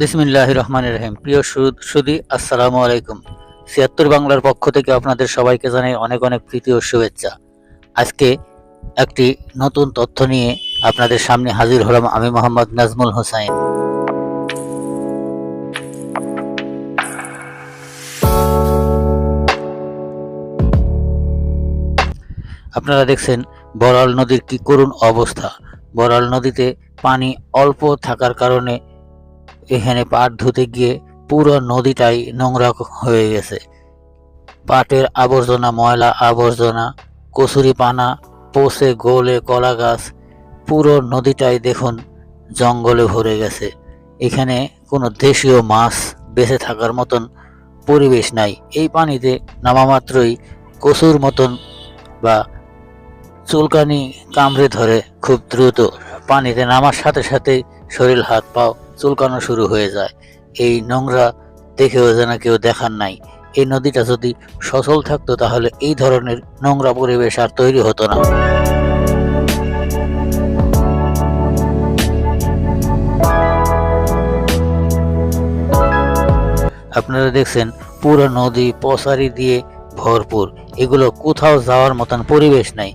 বিসমিল্লাহ রহমান রহিম। প্রিয় সুদ সুদী, আসসালামু আলাইকুম। ছিয়াত্তর বাংলার পক্ষ থেকে আপনাদের সবাইকে জানাই অনেক অনেক প্রীতি ও শুভেচ্ছা। আজকে একটি নতুন তথ্য নিয়ে আপনাদের সামনে হাজির হলাম আমি মোহাম্মদ নাজমুল হোসাইন। আপনারা দেখছেন বরাল নদীর কি করুণ অবস্থা। বরাল নদীতে পানি অল্প থাকার কারণে এখানে পাট ধুতে গিয়ে পুরো নদীটাই নোংরা হয়ে গেছে। পাটের আবর্জনা, ময়লা আবর্জনা, কচুরি পানা পচে গোলে কলা গাছ, পুরো নদীটাই দেখুন জঙ্গলে ভরে গেছে। এখানে কোনো দেশীয় মাছ বেঁচে থাকার মতন পরিবেশ নাই। এই পানিতে নামা মাত্রই কচুর মতন বা চুলকানি কামড়ে ধরে খুব দ্রুত। পানিতে নামার সাথে সাথে শরীর, হাত, পাও চুলকানো শুরু হয়ে যায়। এই নোংরা দেখেও যেন কেউ দেখার নাই। এই নদীটা যদি সচল থাকতো তাহলে এই ধরনের নোংরা পরিবেশ আর তৈরি হতো না। আপনারা দেখছেন পুরো নদী পশারি দিয়ে ভরপুর। এগুলো কোথাও যাওয়ার মতন পরিবেশ নাই।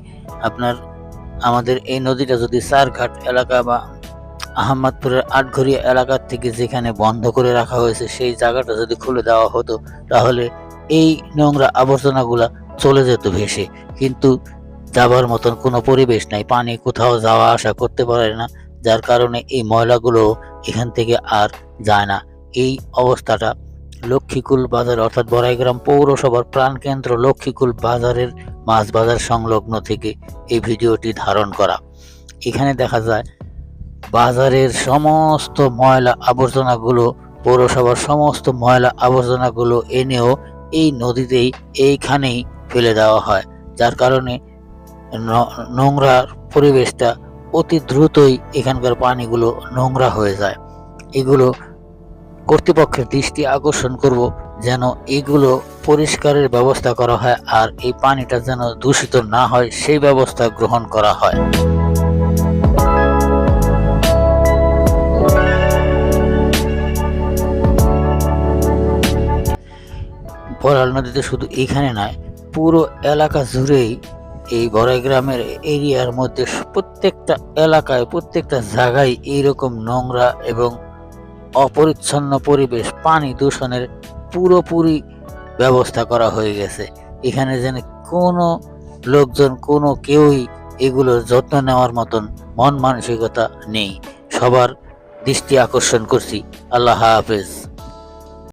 আপনার, আমাদের এই নদীটা যদি চারঘাট এলাকা বা আহমদপুরের আটঘরিয়া এলাকার থেকে যেখানে বন্ধ করে রাখা হয়েছে, সেই জায়গাটা যদি খুলে দেওয়া হতো, তাহলে এই নোংরা আবর্জনাগুলা চলে যেত ভেসে। কিন্তু যাবার মতন কোনো পরিবেশ নাই, পানি কোথাও যাওয়া আসা করতে পারে না, যার কারণে এই ময়লাগুলো এখান থেকে আর যায় না। এই অবস্থাটা লক্ষ্মীকুল বাজার, অর্থাৎ বড়াইগ্রাম পৌরসভার প্রাণকেন্দ্র লক্ষ্মীকুল বাজারের মাছ বাজার সংলগ্ন থেকে এই ভিডিওটি ধারণ করা। এখানে দেখা যায় বাজারের সমস্ত ময়লা আবর্জনাগুলো, পৌরসভার সমস্ত ময়লা আবর্জনাগুলো এনেও এই নদীতেই এইখানেই ফেলে দেওয়া হয়, যার কারণে নোংরার পরিবেশটা অতি দ্রুতই এখানকার পানিগুলো নোংরা হয়ে যায়। এগুলো কর্তৃপক্ষের দৃষ্টি আকর্ষণ করব যেন এগুলো পরিষ্কারের ব্যবস্থা করা হয় আর এই পানিটা যেন দূষিত না হয়, সেই ব্যবস্থা গ্রহণ করা হয়। বরাল নদীতে শুধু এইখানে নয়, পুরো এলাকা জুড়েই এই বড়াই গ্রামের এরিয়ার মধ্যে প্রত্যেকটা এলাকায়, প্রত্যেকটা জায়গায় এইরকম নোংরা এবং অপরিচ্ছন্ন পরিবেশ, পানি দূষণের পুরোপুরি ব্যবস্থা করা হয়ে গেছে। এখানে যেন কোনো লোকজন, কোনো কেউই এগুলোর যত্ন নেওয়ার মতন মন মানসিকতা নেই। সবার দৃষ্টি আকর্ষণ করছি। আল্লাহ হাফেজ।